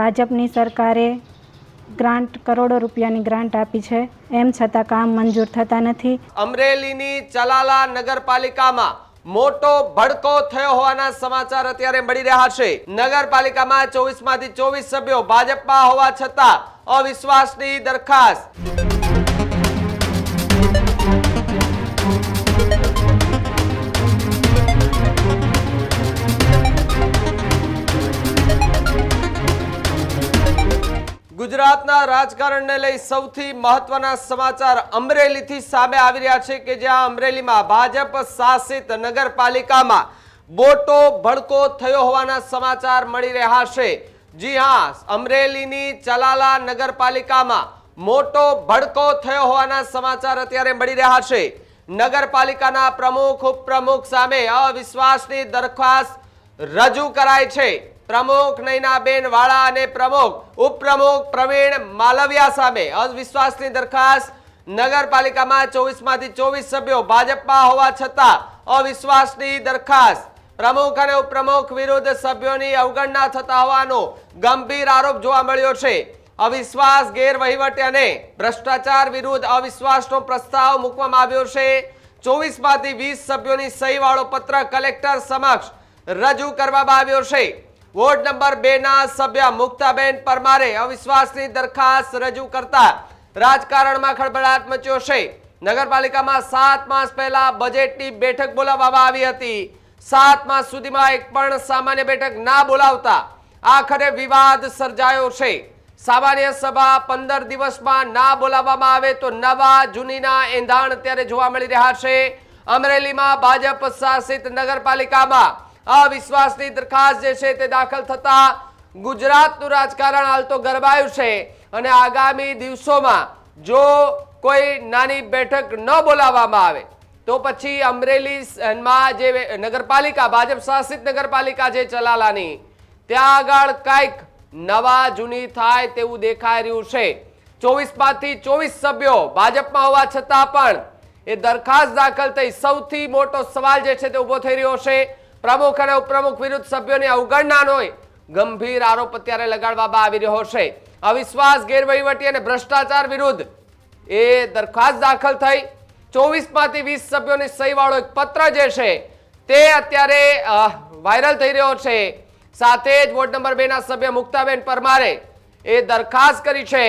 ભાજપની સરકારે ગ્રાન્ટ, કરોડો રૂપિયાની ગ્રાન્ટ આપી છે. એમ છતાં કામ મંજૂર થતા નથી. અમરેલીની ચલાલા નગરપાલિકામાં મોટો ભડકો થયો હોવાના સમાચાર અત્યારે મળી રહ્યા છે. નગરપાલિકામાં ચોવીસમાંથી ચોવીસ સભ્યો ભાજપમાં હોવા છતાં અવિશ્વાસની દરખાસ્ત. ગુજરાતના રાજકારણને લઈ સૌથી મહત્વના સમાચાર અમરેલીથી સામે આવી રહ્યા છે કે જ્યાં અમરેલીમાં ભાજપ શાસિત નગરપાલિકામાં બોટો ભડકો થયો હોવાના સમાચાર મળી રહ્યા છે. જી હા, અમરેલીની ચલાલા નગરપાલિકામાં મોટો ભડકો થયો હોવાના સમાચાર અત્યારે મળી રહ્યા છે. નગરપાલિકાના પ્રમુખ, ઉપપ્રમુખ સામે અવિશ્વાસની દરખાસ્ત રજૂ કરાય છે. પ્રમુખ નૈનાબેન વાળા અને પ્રમુખ, ઉપપ્રમુખ પ્રવીણ માલવિયા સામે અવિશ્વાસની દરખાસ્ત. નગરપાલિકામાં ચોવીસમાંથી ચોવીસ સભ્યો ભાજપમાં હોવા છતાં અવિશ્વાસની દરખાસ્ત. પ્રમુખ અને ઉપપ્રમુખ વિરુદ્ધ સભ્યોની અવગણના થતા હોવાનો ગંભીર આરોપ જોવા મળ્યો છે. અવિશ્વાસ, ગેરવહીવટ અને ભ્રષ્ટાચાર વિરુદ્ધ અવિશ્વાસનો પ્રસ્તાવ મૂકવામાં આવ્યો છે. ચોવીસમાંથી વીસ સભ્યોની સહીવાળો પત્ર કલેક્ટર સમક્ષ રજૂ કરવામાં આવ્યો છે. વોર્ડ નંબર બે ના સભ્ય મુક્તાબેન પરમારે અવિશ્વાસની દરખાસ્ત રજૂ કરતા રાજકારણમાં ખળભળાટ મચ્યો છે. નગરપાલિકામાં સાત માસ પહેલા બજેટની બેઠક બોલાવવામાં આવી હતી. સાત માસ સુધીમાં એક પણ સામાન્ય બેઠક ના બોલાવતા આખરે વિવાદ સર્જાયો છે. સામાન્ય સભા પંદર દિવસમાં ના બોલાવવામાં આવે તો નવા જૂનીના એંધાણ અત્યારે જોવા મળી રહ્યા છે. અમરેલીમાં ભાજપ શાસિત નગરપાલિકામાં અવિશ્વાસની દરખાસ્ત જે છે તે દાખલ થતા ગુજરાતનું રાજકારણ હાલ તો ગરબાયું છે. અને આગામી દિવસોમાં જો કોઈ નાની બેઠક ન બોલાવવામાં આવે, તો પછી અમરેલીમાં જે નગરપાલિકા, ભાજપ શાસિત નગરપાલિકા છે ચલાલાની, ત્યાં આગળ કંઈક નવા જૂની થાય તેવું દેખાઈ રહ્યું છે. ચોવીસમાંથી ચોવીસ સભ્યો ભાજપમાં હોવા છતાં પણ એ દરખાસ્ત દાખલ થઈ સૌથી મોટો સવાલ જે છે તે ઊભો થઈ રહ્યો છે. પ્રમુખ અને ઉપપ્રમુખ વિરુદ્ધ સભ્યોની અવગણનાનો ગંભીર આરોપ અત્યારે લગાડવામાં આવી રહ્યો છે. અવિશ્વાસ, ગેરવહીવટી અને ભ્રષ્ટાચાર વિરુદ્ધ એ દરખાસ્ત દાખલ થઈ. ચોવીસમાંથી વીસ સભ્યોની સહીવાળો એક પત્ર જે છે તે અત્યારે વાયરલ થઈ રહ્યો છે. સાથે જ વોર્ડ નંબર બે ના સભ્ય મુક્તાબેન પરમારે એ દરખાસ્ત કરી છે.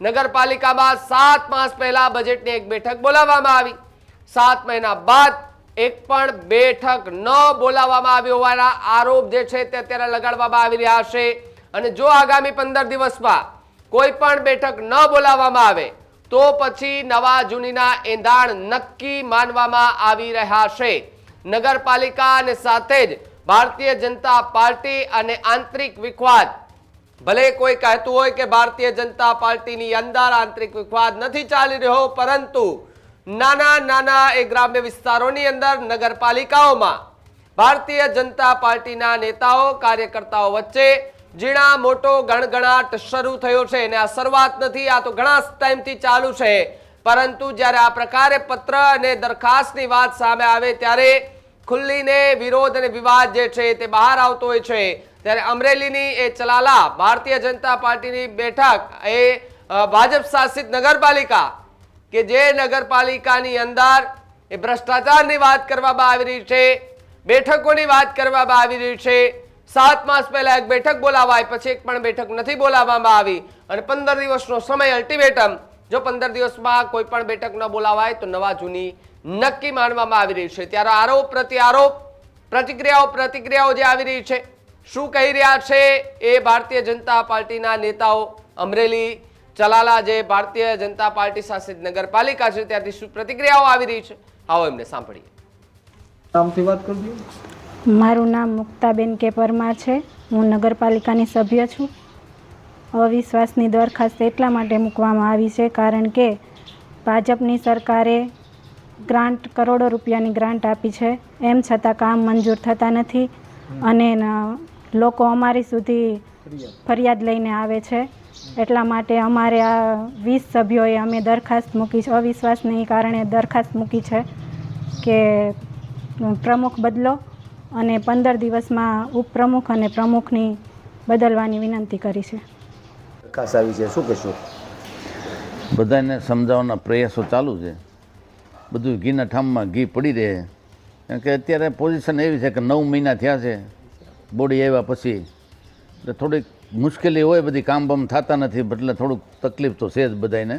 નગરપાલિકામાં સાત માસ પહેલા બજેટની એક બેઠક બોલાવવામાં આવી. સાત મહિના બાદ એક પણ બેઠક ન બોલાવવામાં આવી હોવાના આરોપ જે છે તે અત્યારે લગાડવામાં આવી રહ્યા છે. અને જો આગામી પંદર દિવસમાં કોઈ પણ બેઠક ન બોલાવવામાં આવે, તો પછી નવા જૂનીના એંધાણ નક્કી માનવામાં આવી રહ્યા છે. નગરપાલિકા અને સાથે જ ભારતીય જનતા પાર્ટી અને આંતરિક વિખવાદ. ભલે કોઈ કહેતું હોય કે ભારતીય જનતા પાર્ટીની અંદર આંતરિક વિખવાદ નથી ચાલી રહ્યો, પરંતુ નાના નાના એ ગ્રામ્ય વિસ્તારોની અંદર નગરપાલિકાઓમાં ભારતીય જનતા પાર્ટીના નેતાઓ, કાર્યકર્તાઓ વચ્ચે ઝીણા મોટો ગણગણાટ શરૂ થયો છે. અને આ શરૂઆત નથી, આ તો ઘણા ટાઈમથી ચાલુ છે. પરંતુ જ્યારે આ પ્રકારે પત્ર અને દરખાસ્તની વાત સામે આવે ત્યારે ખુલ્લીને વિરોધ અને વિવાદ જે છે તે બહાર આવતો હોય છે. ત્યારે અમરેલીની એ ચલાલા ભારતીય જનતા પાર્ટીની બેઠક એ ભાજપ શાસિત નગરપાલિકા કે જે નગરપાલિકાની અંદર એ ભ્રષ્ટાચારની વાત કરવામાં આવી રહી છે, બેઠકોની વાત કરવામાં આવી રહી છે, સાત માસ પહેલા એક બેઠક બોલાવાય, પછી એક પણ બેઠક નથી બોલાવવામાં આવી. અને પંદર દિવસનો સમય અલ્ટિમેટમ જો પંદર દિવસમાં કોઈ પણ બેઠક ન બોલાવાય તો નવા જૂની નક્કી માનવામાં આવી રહી છે. ત્યારે આરોપ પ્રતિ આરોપ, પ્રતિક્રિયાઓ પ્રતિક્રિયાઓ જે આવી રહી છે, શું કહી રહ્યા છે એ ભારતીય જનતા પાર્ટીના નેતાઓ અમરેલી ચલાલા જે ભારતીય જનતા પાર્ટી શાસિત નગરપાલિકા છે ત્યાંથી શું પ્રતિક્રિયાઓ આવી રહી છે? આવો એમને સાંભળીએ. નામથી વાત કરજો મારું નામ મુક્તાબેન કે પરમાર છે. હું નગરપાલિકાની સભ્ય છું. અવિશ્વાસની દરખાસ્ત એટલા માટે મૂકવામાં આવી છે કારણ કે ભાજપની સરકારે ગ્રાન્ટ કરોડો રૂપિયાની ગ્રાન્ટ આપી છે. એમ છતાં કામ મંજૂર થતા નથી અને લોકો અમારી સુધી ફરિયાદ લઈને આવે છે. એટલા માટે અમારે આ વીસ સભ્યોએ અમે દરખાસ્ત મૂકી છે. અવિશ્વાસને કારણે દરખાસ્ત મૂકી છે કે પ્રમુખ બદલો અને પંદર દિવસમાં ઉપપ્રમુખ અને પ્રમુખની બદલવાની વિનંતી કરી છે. દરખાસ્ત આવી છે. શું કહેશો? બધાને સમજાવવાના પ્રયાસો ચાલુ છે. બધું ઘીના ઠામમાં ઘી પડી રહે. કારણ કે અત્યારે પોઝિશન એવી છે કે નવ મહિના થયા છે. બોડી આવ્યા પછી એટલે થોડીક મુશ્કેલી હોય બધી કામ બામ થતા નથી એટલે થોડુંક તકલીફ તો છે જ બધાને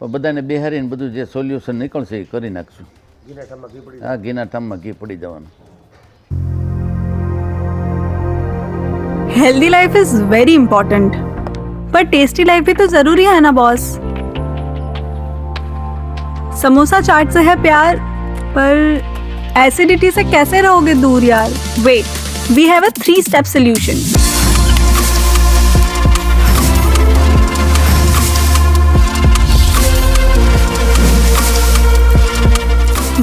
પણ બધાને બેહારીને બધું જે સોલ્યુશન નીકળશે એ કરી નાખશું ઘીના ઠામમાં ઘી પડી હા ઘીના ઠામમાં ઘી પડી જવાનું healthy life is very important पर टेस्टी लाइफ भी तो जरूरी है ना बॉस समोसा चाट से है प्यार पर एसिडिटी से कैसे रहोगे दूर यार wait we have a three step solution